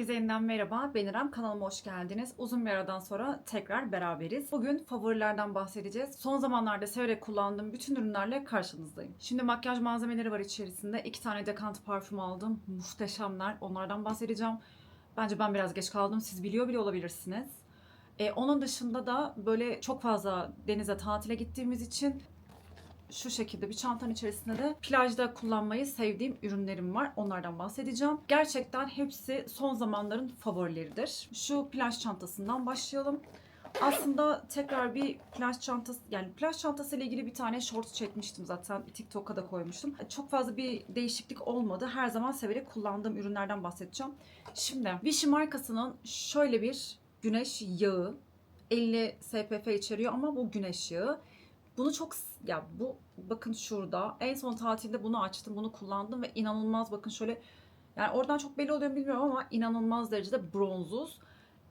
Herkese yeniden merhaba. Ben İrem. Kanalıma hoş geldiniz. Uzun bir aradan sonra tekrar beraberiz. Bugün favorilerden bahsedeceğiz. Son zamanlarda severek kullandığım bütün ürünlerle karşınızdayım. Şimdi makyaj malzemeleri var içerisinde. İki tane dekant parfüm aldım. Muhteşemler. Onlardan bahsedeceğim. Bence ben biraz geç kaldım. Siz biliyor bile olabilirsiniz. Ee, onun dışında da böyle çok fazla denize tatile gittiğimiz için şu şekilde bir çantanın içerisinde de plajda kullanmayı sevdiğim ürünlerim var. Onlardan bahsedeceğim. Gerçekten hepsi son zamanların favorileridir. Şu plaj çantasından başlayalım. Aslında tekrar bir plaj çantası yani plaj çantası ile ilgili bir tane short çekmiştim zaten TikTok'a da koymuştum. Çok fazla bir değişiklik olmadı. Her zaman severek kullandığım ürünlerden bahsedeceğim. Şimdi Vichy markasının şöyle bir güneş yağı 50 SPF içeriyor ama bu güneş yağı. Bunu çok ya bu bakın şurada en son tatilde bunu açtım bunu kullandım ve inanılmaz bakın şöyle yani oradan çok belli oluyor bilmiyorum ama inanılmaz derecede bronzuz.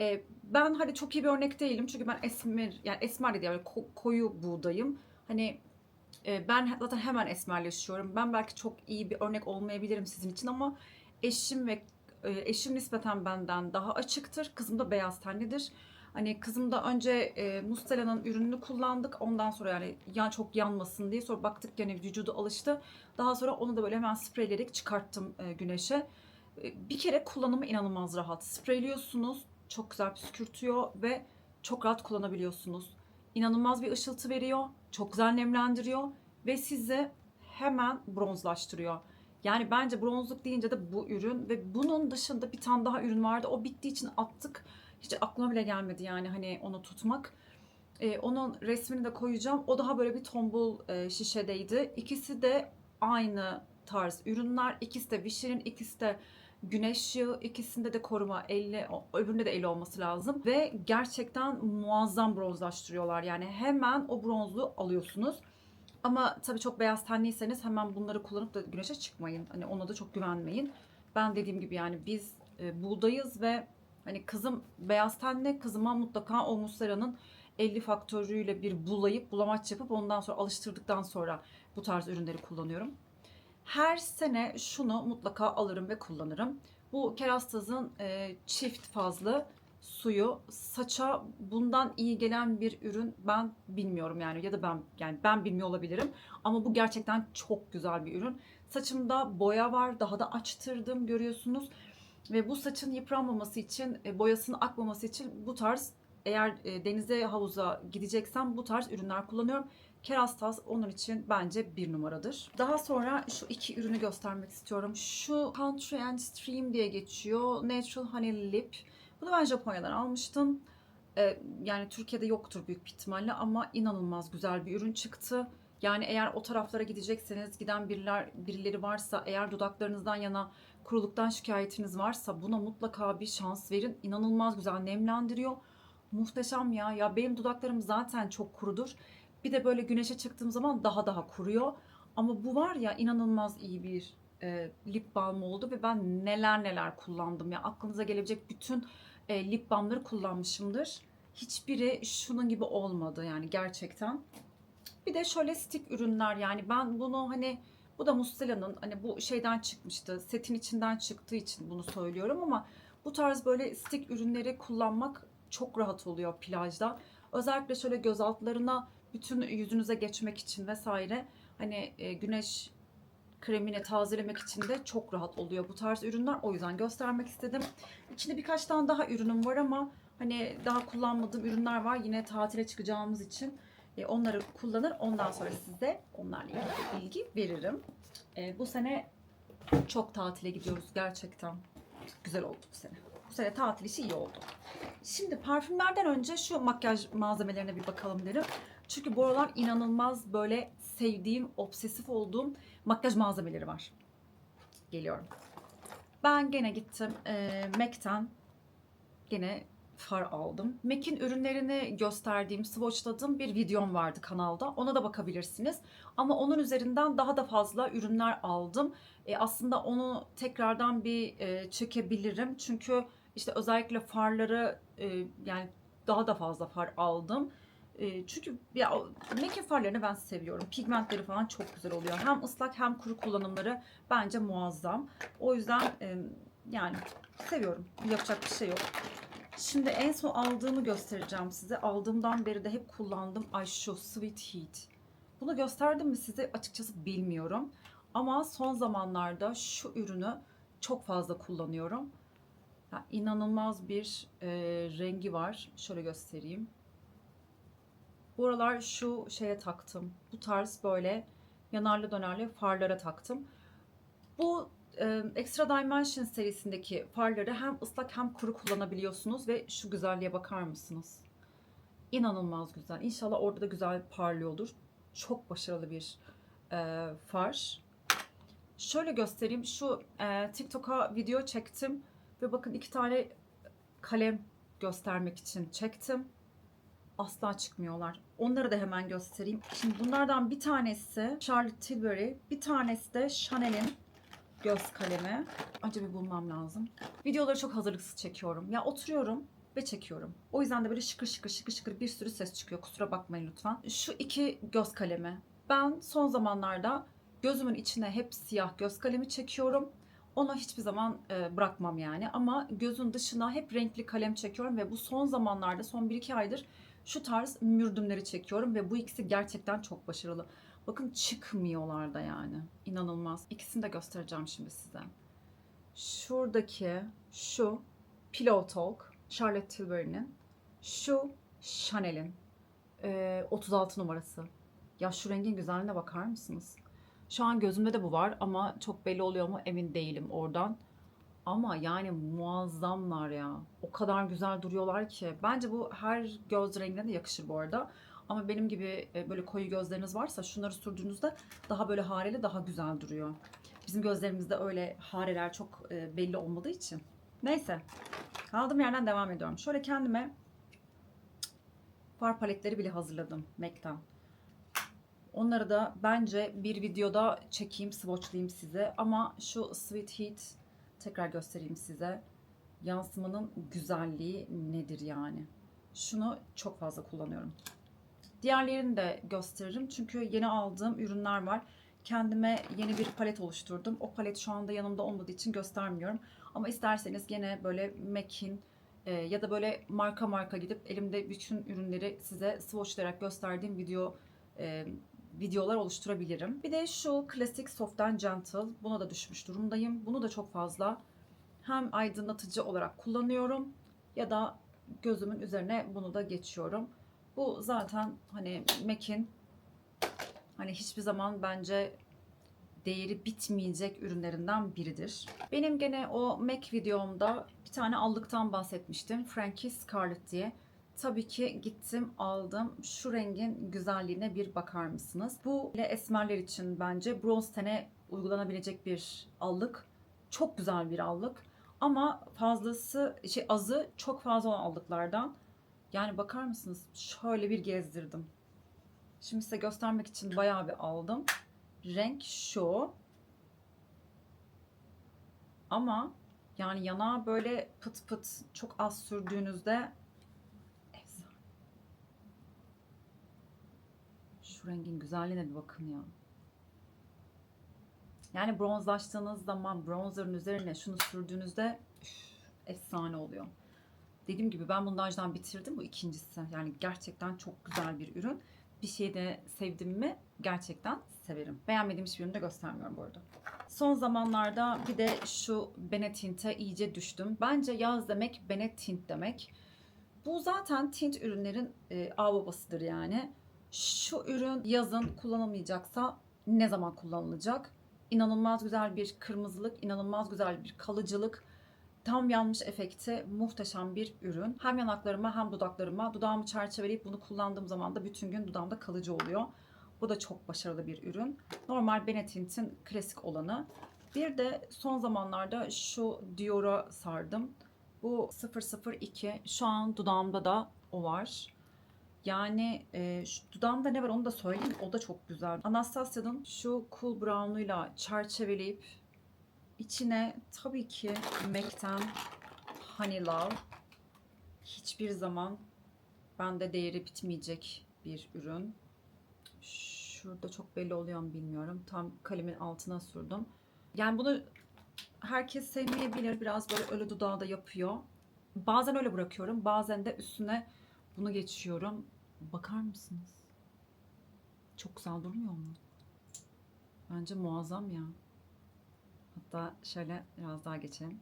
Ee, ben hadi çok iyi bir örnek değilim çünkü ben esmer yani esmer değil yani ko- koyu buğdayım. Hani e, ben zaten hemen esmerleşiyorum. Ben belki çok iyi bir örnek olmayabilirim sizin için ama eşim ve e, eşim nispeten benden daha açıktır. Kızım da beyaz tenlidir. Hani kızım da önce e, Mustela'nın ürününü kullandık. Ondan sonra yani ya çok yanmasın diye sonra baktık gene vücudu alıştı. Daha sonra onu da böyle hemen spreyleyerek çıkarttım e, güneşe. E, bir kere kullanımı inanılmaz rahat. Spreyliyorsunuz, çok güzel püskürtüyor ve çok rahat kullanabiliyorsunuz. İnanılmaz bir ışıltı veriyor, çok güzel nemlendiriyor ve sizi hemen bronzlaştırıyor. Yani bence bronzluk deyince de bu ürün ve bunun dışında bir tane daha ürün vardı. O bittiği için attık. Hiç aklıma bile gelmedi yani hani onu tutmak. Ee, onun resmini de koyacağım. O daha böyle bir tombul e, şişedeydi. İkisi de aynı tarz ürünler. İkisi de Vichy'nin, ikisi de güneş yağı, ikisinde de koruma 50, o- öbüründe de 50 olması lazım. Ve gerçekten muazzam bronzlaştırıyorlar. Yani hemen o bronzluğu alıyorsunuz. Ama tabii çok beyaz tenliyseniz hemen bunları kullanıp da güneşe çıkmayın. Hani ona da çok güvenmeyin. Ben dediğim gibi yani biz e, buğdayız ve hani kızım beyaz tenli kızıma mutlaka o Muslera'nın 50 faktörüyle bir bulayıp bulamaç yapıp ondan sonra alıştırdıktan sonra bu tarz ürünleri kullanıyorum. Her sene şunu mutlaka alırım ve kullanırım. Bu Kerastaz'ın e, çift fazlı suyu saça bundan iyi gelen bir ürün ben bilmiyorum yani ya da ben yani ben bilmiyor olabilirim ama bu gerçekten çok güzel bir ürün. Saçımda boya var daha da açtırdım görüyorsunuz ve bu saçın yıpranmaması için e, boyasının akmaması için bu tarz eğer e, denize havuza gideceksem bu tarz ürünler kullanıyorum. Kerastase onun için bence bir numaradır. Daha sonra şu iki ürünü göstermek istiyorum. Şu Country and Stream diye geçiyor. Natural Honey Lip. Bunu ben Japonya'dan almıştım. Ee, yani Türkiye'de yoktur büyük bir ihtimalle ama inanılmaz güzel bir ürün çıktı. Yani eğer o taraflara gidecekseniz giden biriler, birileri varsa eğer dudaklarınızdan yana kuruluktan şikayetiniz varsa buna mutlaka bir şans verin. İnanılmaz güzel nemlendiriyor. Muhteşem ya. Ya benim dudaklarım zaten çok kurudur. Bir de böyle güneşe çıktığım zaman daha daha kuruyor. Ama bu var ya inanılmaz iyi bir e, lip balm oldu ve ben neler neler kullandım ya. Aklınıza gelebilecek bütün e, lip balmları kullanmışımdır. Hiçbiri şunun gibi olmadı yani gerçekten. Bir de şöyle stick ürünler yani ben bunu hani bu da Mustela'nın hani bu şeyden çıkmıştı. Setin içinden çıktığı için bunu söylüyorum ama bu tarz böyle stick ürünleri kullanmak çok rahat oluyor plajda. Özellikle şöyle göz altlarına bütün yüzünüze geçmek için vesaire hani e, güneş kremini tazelemek için de çok rahat oluyor bu tarz ürünler. O yüzden göstermek istedim. İçinde birkaç tane daha ürünüm var ama hani daha kullanmadığım ürünler var. Yine tatile çıkacağımız için onları kullanır. Ondan sonra size onlarla ilgili bilgi veririm. E, bu sene çok tatile gidiyoruz gerçekten. Güzel oldu bu sene. Bu sene tatil işi iyi oldu. Şimdi parfümlerden önce şu makyaj malzemelerine bir bakalım derim. Çünkü bu aralar inanılmaz böyle sevdiğim, obsesif olduğum makyaj malzemeleri var. Geliyorum. Ben gene gittim e, MAC'ten gene far aldım. MAC'in ürünlerini gösterdiğim, swatchladığım bir videom vardı kanalda. Ona da bakabilirsiniz. Ama onun üzerinden daha da fazla ürünler aldım. E, aslında onu tekrardan bir e, çekebilirim. Çünkü işte özellikle farları e, yani daha da fazla far aldım. E, çünkü ya MAC'in farlarını ben seviyorum. Pigmentleri falan çok güzel oluyor. Hem ıslak hem kuru kullanımları bence muazzam. O yüzden e, Yani seviyorum. Yapacak bir şey yok. Şimdi en son aldığımı göstereceğim size. Aldığımdan beri de hep kullandım. Ay şu Sweet Heat. Bunu gösterdim mi size açıkçası bilmiyorum. Ama son zamanlarda şu ürünü çok fazla kullanıyorum. Ya, inanılmaz bir e, rengi var. Şöyle göstereyim. Bu aralar şu şeye taktım. Bu tarz böyle yanarlı dönerli farlara taktım. Bu e, Extra Dimension serisindeki farları hem ıslak hem kuru kullanabiliyorsunuz ve şu güzelliğe bakar mısınız? İnanılmaz güzel. İnşallah orada da güzel parlıyordur. Çok başarılı bir e, far. Şöyle göstereyim. Şu e, TikTok'a video çektim ve bakın iki tane kalem göstermek için çektim. Asla çıkmıyorlar. Onları da hemen göstereyim. Şimdi bunlardan bir tanesi Charlotte Tilbury, bir tanesi de Chanel'in göz kalemi. Önce bir bulmam lazım. Videoları çok hazırlıksız çekiyorum. Ya oturuyorum ve çekiyorum. O yüzden de böyle şıkır şıkır şıkır şıkır bir sürü ses çıkıyor. Kusura bakmayın lütfen. Şu iki göz kalemi. Ben son zamanlarda gözümün içine hep siyah göz kalemi çekiyorum. Onu hiçbir zaman e, bırakmam yani. Ama gözün dışına hep renkli kalem çekiyorum ve bu son zamanlarda son 1-2 aydır şu tarz mürdümleri çekiyorum ve bu ikisi gerçekten çok başarılı. Bakın çıkmıyorlar da yani. İnanılmaz. İkisini de göstereceğim şimdi size. Şuradaki şu Pillow Talk Charlotte Tilbury'nin. Şu Chanel'in. Ee, 36 numarası. Ya şu rengin güzelliğine bakar mısınız? Şu an gözümde de bu var ama çok belli oluyor mu emin değilim oradan. Ama yani muazzamlar ya. O kadar güzel duruyorlar ki. Bence bu her göz rengine de yakışır bu arada. Ama benim gibi e, böyle koyu gözleriniz varsa şunları sürdüğünüzde daha böyle hareli daha güzel duruyor. Bizim gözlerimizde öyle hareler çok e, belli olmadığı için. Neyse. Kaldığım yerden devam ediyorum. Şöyle kendime far paletleri bile hazırladım MAC'ten. Onları da bence bir videoda çekeyim, swatchlayayım size. Ama şu Sweet Heat tekrar göstereyim size. Yansımanın güzelliği nedir yani? Şunu çok fazla kullanıyorum. Diğerlerini de gösteririm. Çünkü yeni aldığım ürünler var. Kendime yeni bir palet oluşturdum. O palet şu anda yanımda olmadığı için göstermiyorum. Ama isterseniz gene böyle MAC'in e, ya da böyle marka marka gidip elimde bütün ürünleri size swatchlayarak gösterdiğim video e, videolar oluşturabilirim. Bir de şu klasik Soft and Gentle. Buna da düşmüş durumdayım. Bunu da çok fazla hem aydınlatıcı olarak kullanıyorum ya da gözümün üzerine bunu da geçiyorum. Bu zaten hani MAC'in hani hiçbir zaman bence değeri bitmeyecek ürünlerinden biridir. Benim gene o MAC videomda bir tane allıktan bahsetmiştim. Frankie Scarlett diye. Tabii ki gittim aldım. Şu rengin güzelliğine bir bakar mısınız? Bu ile esmerler için bence bronz tene uygulanabilecek bir allık. Çok güzel bir allık. Ama fazlası, şey azı çok fazla olan allıklardan. Yani bakar mısınız? Şöyle bir gezdirdim. Şimdi size göstermek için bayağı bir aldım. Renk şu. Ama yani yanağa böyle pıt pıt çok az sürdüğünüzde efsane. Şu rengin güzelliğine bir bakın ya. Yani bronzlaştığınız zaman bronzerın üzerine şunu sürdüğünüzde üf, efsane oluyor. Dediğim gibi ben bunu önceden bitirdim. Bu ikincisi. Yani gerçekten çok güzel bir ürün. Bir şeyi de sevdim mi gerçekten severim. Beğenmediğim hiçbir ürünü de göstermiyorum bu arada. Son zamanlarda bir de şu Benetint'e iyice düştüm. Bence yaz demek Benetint demek. Bu zaten tint ürünlerin e, ağ babasıdır yani. Şu ürün yazın kullanılmayacaksa ne zaman kullanılacak? İnanılmaz güzel bir kırmızılık, inanılmaz güzel bir kalıcılık. Tam yanmış efekti muhteşem bir ürün. Hem yanaklarıma hem dudaklarıma dudağımı çerçeveleyip bunu kullandığım zaman da bütün gün dudağımda kalıcı oluyor. Bu da çok başarılı bir ürün. Normal Benetint'in klasik olanı. Bir de son zamanlarda şu Dior'a sardım. Bu 002. Şu an dudağımda da o var. Yani e, şu dudağımda ne var onu da söyleyeyim. O da çok güzel. Anastasia'nın şu Cool Brown'uyla çerçeveleyip içine tabii ki MAC'ten Honey Love hiçbir zaman bende değeri bitmeyecek bir ürün. Şurada çok belli oluyor mu bilmiyorum. Tam kalemin altına sürdüm. Yani bunu herkes sevmeyebilir. Biraz böyle ölü dudağı da yapıyor. Bazen öyle bırakıyorum. Bazen de üstüne bunu geçiyorum. Bakar mısınız? Çok güzel durmuyor mu? Bence muazzam ya. Hatta şöyle biraz daha geçelim.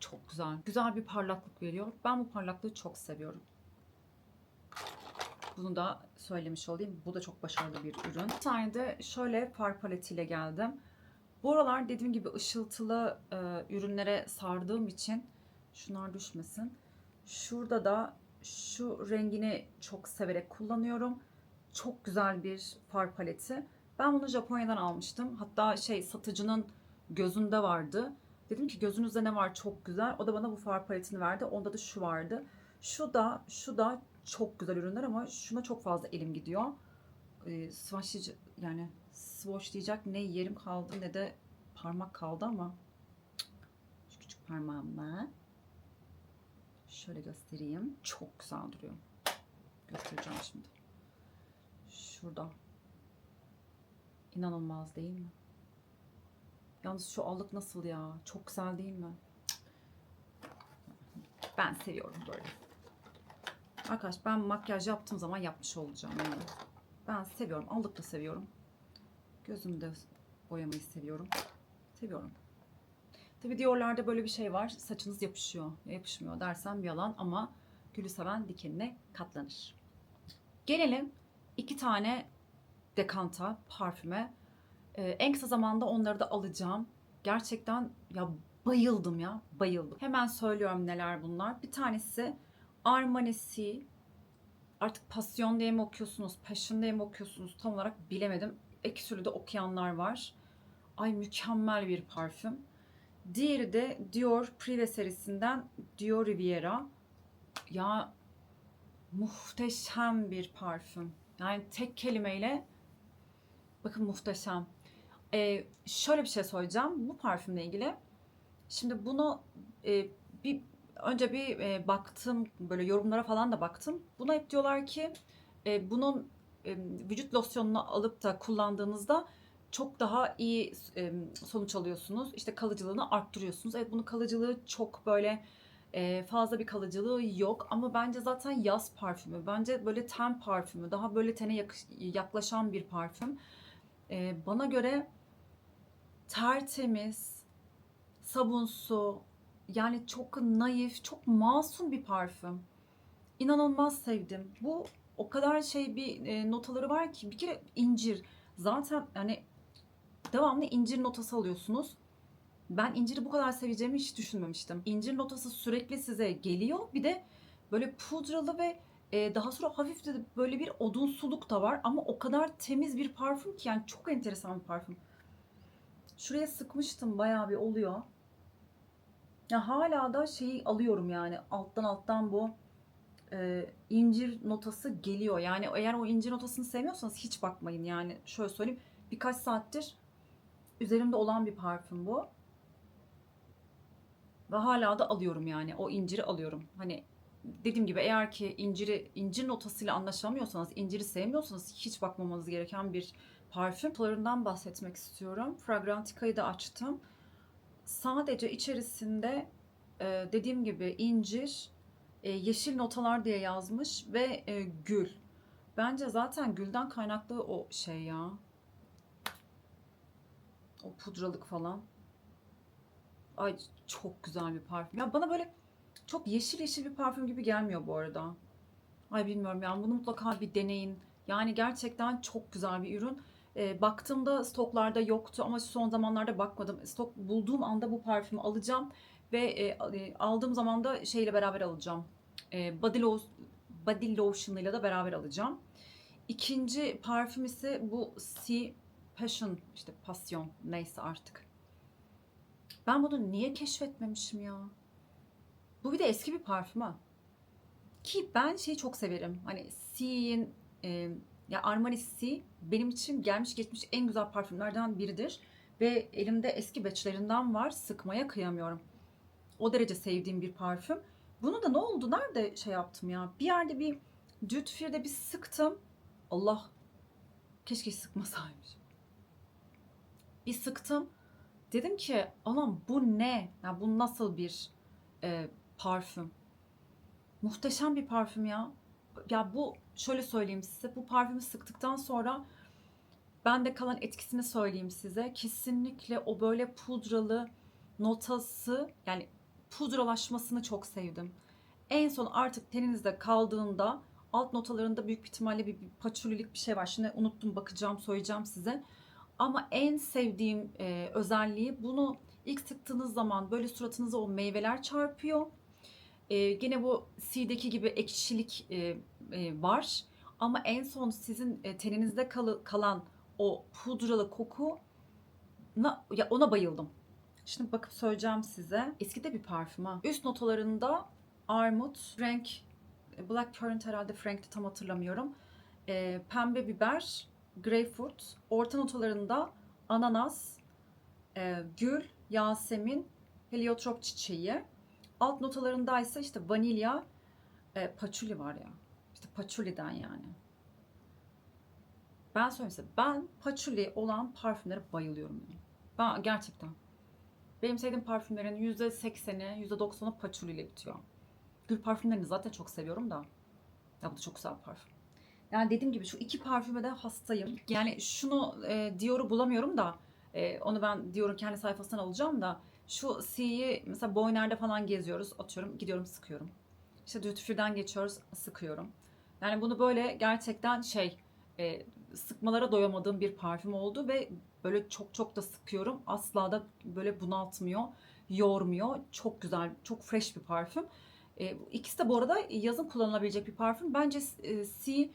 Çok güzel. Güzel bir parlaklık veriyor. Ben bu parlaklığı çok seviyorum. Bunu da söylemiş olayım. Bu da çok başarılı bir ürün. Bir tane de şöyle far paletiyle geldim. Bu aralar dediğim gibi ışıltılı e, ürünlere sardığım için şunlar düşmesin. Şurada da şu rengini çok severek kullanıyorum. Çok güzel bir far paleti. Ben bunu Japonya'dan almıştım. Hatta şey satıcının gözünde vardı. Dedim ki gözünüzde ne var çok güzel. O da bana bu far paletini verdi. Onda da şu vardı. Şu da şu da çok güzel ürünler ama şuna çok fazla elim gidiyor. Ee, swatchlayıcı yani swatch diyecek ne yerim kaldı ne de parmak kaldı ama şu küçük parmağımla şöyle göstereyim. Çok güzel duruyor. Göstereceğim şimdi. Şurada. İnanılmaz değil mi? Yalnız şu allık nasıl ya? Çok güzel değil mi? Ben seviyorum böyle. Arkadaş ben makyaj yaptığım zaman yapmış olacağım yani. Ben seviyorum. Allık da seviyorum. Gözümde boyamayı seviyorum. Seviyorum. Tabi diyorlarda böyle bir şey var. Saçınız yapışıyor. Ya yapışmıyor dersem yalan ama gülü seven dikenine katlanır. Gelelim iki tane dekanta parfüme. Ee, en kısa zamanda onları da alacağım. Gerçekten ya bayıldım ya. Bayıldım. Hemen söylüyorum neler bunlar. Bir tanesi Armani. Artık pasyon diye mi okuyorsunuz, passion diye mi okuyorsunuz tam olarak bilemedim. İki türlü de okuyanlar var. Ay mükemmel bir parfüm. Diğeri de Dior Privé serisinden Dior Riviera. Ya muhteşem bir parfüm. Yani tek kelimeyle bakın muhteşem. Ee, şöyle bir şey söyleyeceğim bu parfümle ilgili. Şimdi bunu e, bir önce bir e, baktım böyle yorumlara falan da baktım. Buna hep diyorlar ki e, bunun e, vücut losyonunu alıp da kullandığınızda çok daha iyi e, sonuç alıyorsunuz. İşte kalıcılığını arttırıyorsunuz. Evet bunun kalıcılığı çok böyle e, fazla bir kalıcılığı yok ama bence zaten yaz parfümü. Bence böyle ten parfümü. Daha böyle tene yakış- yaklaşan bir parfüm. E, bana göre tertemiz, sabunsu, yani çok naif, çok masum bir parfüm. İnanılmaz sevdim. Bu o kadar şey bir e, notaları var ki bir kere incir. Zaten yani devamlı incir notası alıyorsunuz. Ben inciri bu kadar seveceğimi hiç düşünmemiştim. İncir notası sürekli size geliyor. Bir de böyle pudralı ve e, daha sonra hafif de böyle bir odunsuluk da var. Ama o kadar temiz bir parfüm ki yani çok enteresan bir parfüm. Şuraya sıkmıştım bayağı bir oluyor. Ya hala da şeyi alıyorum yani alttan alttan bu e, incir notası geliyor. Yani eğer o incir notasını sevmiyorsanız hiç bakmayın yani. Şöyle söyleyeyim birkaç saattir üzerimde olan bir parfüm bu. Ve hala da alıyorum yani o inciri alıyorum. Hani dediğim gibi eğer ki inciri incir notasıyla anlaşamıyorsanız, inciri sevmiyorsanız hiç bakmamanız gereken bir parfüm. Notalarından bahsetmek istiyorum. Fragrantica'yı da açtım. Sadece içerisinde e, dediğim gibi incir, e, yeşil notalar diye yazmış ve e, gül. Bence zaten gülden kaynaklı o şey ya. O pudralık falan. Ay çok güzel bir parfüm. Ya bana böyle çok yeşil yeşil bir parfüm gibi gelmiyor bu arada. Ay bilmiyorum yani bunu mutlaka bir deneyin. Yani gerçekten çok güzel bir ürün. E, baktığımda stoklarda yoktu ama son zamanlarda bakmadım. Stok bulduğum anda bu parfümü alacağım ve e, e, aldığım zaman da şeyle beraber alacağım. E, body, lo body lotion ile de beraber alacağım. İkinci parfüm ise bu Sea Passion işte pasyon neyse artık. Ben bunu niye keşfetmemişim ya? Bu bir de eski bir parfüm ha. Ki ben şeyi çok severim. Hani Sea'in e, ya Armani Sea benim için gelmiş geçmiş en güzel parfümlerden biridir. Ve elimde eski batchlerinden var. Sıkmaya kıyamıyorum. O derece sevdiğim bir parfüm. Bunu da ne oldu? Nerede şey yaptım ya? Bir yerde bir Duty Free'de bir sıktım. Allah Keşke sıkmasaymış. Bir sıktım. Dedim ki anam bu ne? Ya bu nasıl bir e, parfüm? Muhteşem bir parfüm ya. Ya bu şöyle söyleyeyim size. Bu parfümü sıktıktan sonra bende kalan etkisini söyleyeyim size. Kesinlikle o böyle pudralı notası yani pudralaşmasını çok sevdim. En son artık teninizde kaldığında alt notalarında büyük bir ihtimalle bir, bir patchoul'ilik bir şey var. Şimdi unuttum bakacağım söyleyeceğim size. Ama en sevdiğim e, özelliği bunu ilk sıktığınız zaman böyle suratınıza o meyveler çarpıyor. E, gene bu C'deki gibi ekşilik e, e, var. Ama en son sizin e, teninizde kalı, kalan o pudralı koku na, ya ona bayıldım. Şimdi bakıp söyleyeceğim size. Eski de bir parfüm ha. Üst notalarında armut, frank, e, black currant herhalde frank'ti tam hatırlamıyorum. E, pembe biber, greyfurt. Orta notalarında ananas, e, gül, yasemin, heliotrop çiçeği. Alt notalarında ise işte vanilya, e, paçuli var ya. İşte paçuliden yani. Ben söyleyeyim size, ben paçuli olan parfümlere bayılıyorum. Yani. Ben gerçekten. Benim sevdiğim parfümlerin %80'i, %90'ı paçuli ile bitiyor. Gül parfümlerini zaten çok seviyorum da. Ya bu da çok güzel parfüm. Yani dediğim gibi şu iki parfüme de hastayım. Yani şunu e, Dior'u bulamıyorum da e, onu ben Dior'un kendi sayfasından alacağım da şu C'yi mesela Boyner'de falan geziyoruz. Atıyorum gidiyorum sıkıyorum. İşte Duty geçiyoruz sıkıyorum. Yani bunu böyle gerçekten şey e, sıkmalara doyamadığım bir parfüm oldu ve böyle çok çok da sıkıyorum. Asla da böyle bunaltmıyor, yormuyor. Çok güzel, çok fresh bir parfüm. E, ikisi de bu arada yazın kullanılabilecek bir parfüm. Bence e, C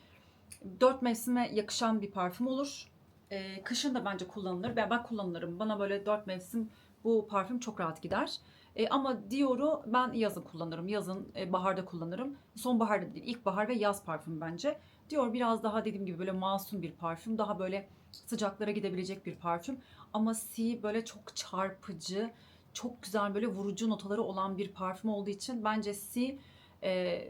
dört mevsime yakışan bir parfüm olur. E, kışın da bence kullanılır. Ben, ben kullanırım. Bana böyle dört mevsim bu parfüm çok rahat gider. E, ama Dior'u ben yazın kullanırım. Yazın, e, baharda kullanırım. Sonbaharda değil, ilkbahar ve yaz parfüm bence. Dior biraz daha dediğim gibi böyle masum bir parfüm. Daha böyle sıcaklara gidebilecek bir parfüm. Ama C böyle çok çarpıcı, çok güzel böyle vurucu notaları olan bir parfüm olduğu için bence C e,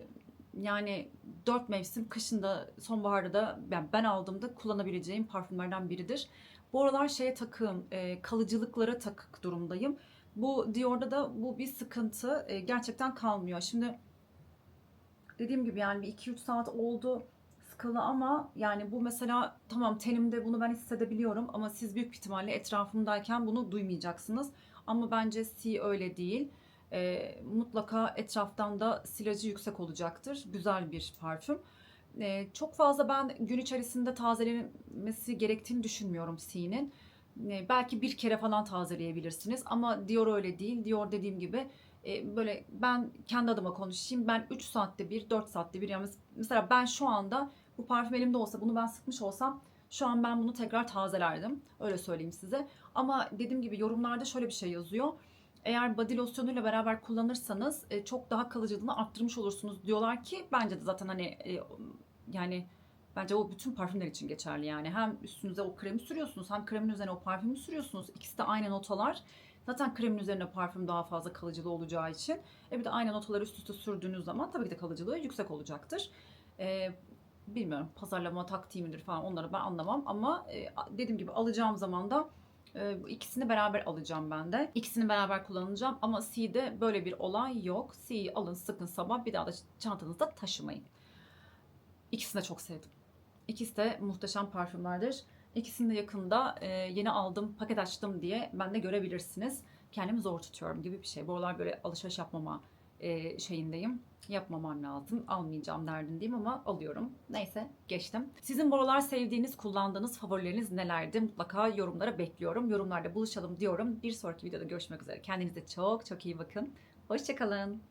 yani dört mevsim kışında sonbaharda da ben, ben aldığımda kullanabileceğim parfümlerden biridir. Bu aralar şeye takığım, e, kalıcılıklara takık durumdayım. Bu Dior'da da bu bir sıkıntı e, gerçekten kalmıyor. Şimdi dediğim gibi yani bir 2-3 saat oldu sıkalı ama yani bu mesela tamam tenimde bunu ben hissedebiliyorum ama siz büyük ihtimalle etrafımdayken bunu duymayacaksınız. Ama bence C öyle değil. E, mutlaka etraftan da silajı yüksek olacaktır. Güzel bir parfüm. E, çok fazla ben gün içerisinde tazelenmesi gerektiğini düşünmüyorum C'nin. E, belki bir kere falan tazeleyebilirsiniz ama Dior öyle değil. Dior dediğim gibi e, böyle ben kendi adıma konuşayım. Ben 3 saatte bir, 4 saatte bir yani mesela ben şu anda bu parfüm elimde olsa bunu ben sıkmış olsam şu an ben bunu tekrar tazelerdim. Öyle söyleyeyim size. Ama dediğim gibi yorumlarda şöyle bir şey yazıyor. Eğer body losyonuyla beraber kullanırsanız e, çok daha kalıcılığını arttırmış olursunuz diyorlar ki bence de zaten hani e, yani bence o bütün parfümler için geçerli yani. Hem üstünüze o kremi sürüyorsunuz hem kremin üzerine o parfümü sürüyorsunuz. İkisi de aynı notalar. Zaten kremin üzerine parfüm daha fazla kalıcılığı olacağı için. E bir de aynı notaları üst üste sürdüğünüz zaman tabii ki de kalıcılığı yüksek olacaktır. E, bilmiyorum pazarlama taktiği midir falan onları ben anlamam ama e, dediğim gibi alacağım zaman da e, ikisini beraber alacağım ben de. İkisini beraber kullanacağım ama C'de böyle bir olay yok. C'yi alın sıkın sabah bir daha da çantanızda taşımayın. İkisini de çok sevdim. İkisi de muhteşem parfümlerdir. İkisini de yakında e, yeni aldım, paket açtım diye ben de görebilirsiniz. Kendimi zor tutuyorum gibi bir şey. Bu aralar böyle alışveriş yapmama e, şeyindeyim. Yapmamam lazım. Almayacağım derdindeyim ama alıyorum. Neyse geçtim. Sizin bu aralar sevdiğiniz, kullandığınız favorileriniz nelerdi? Mutlaka yorumlara bekliyorum. Yorumlarda buluşalım diyorum. Bir sonraki videoda görüşmek üzere. Kendinize çok çok iyi bakın. Hoşçakalın.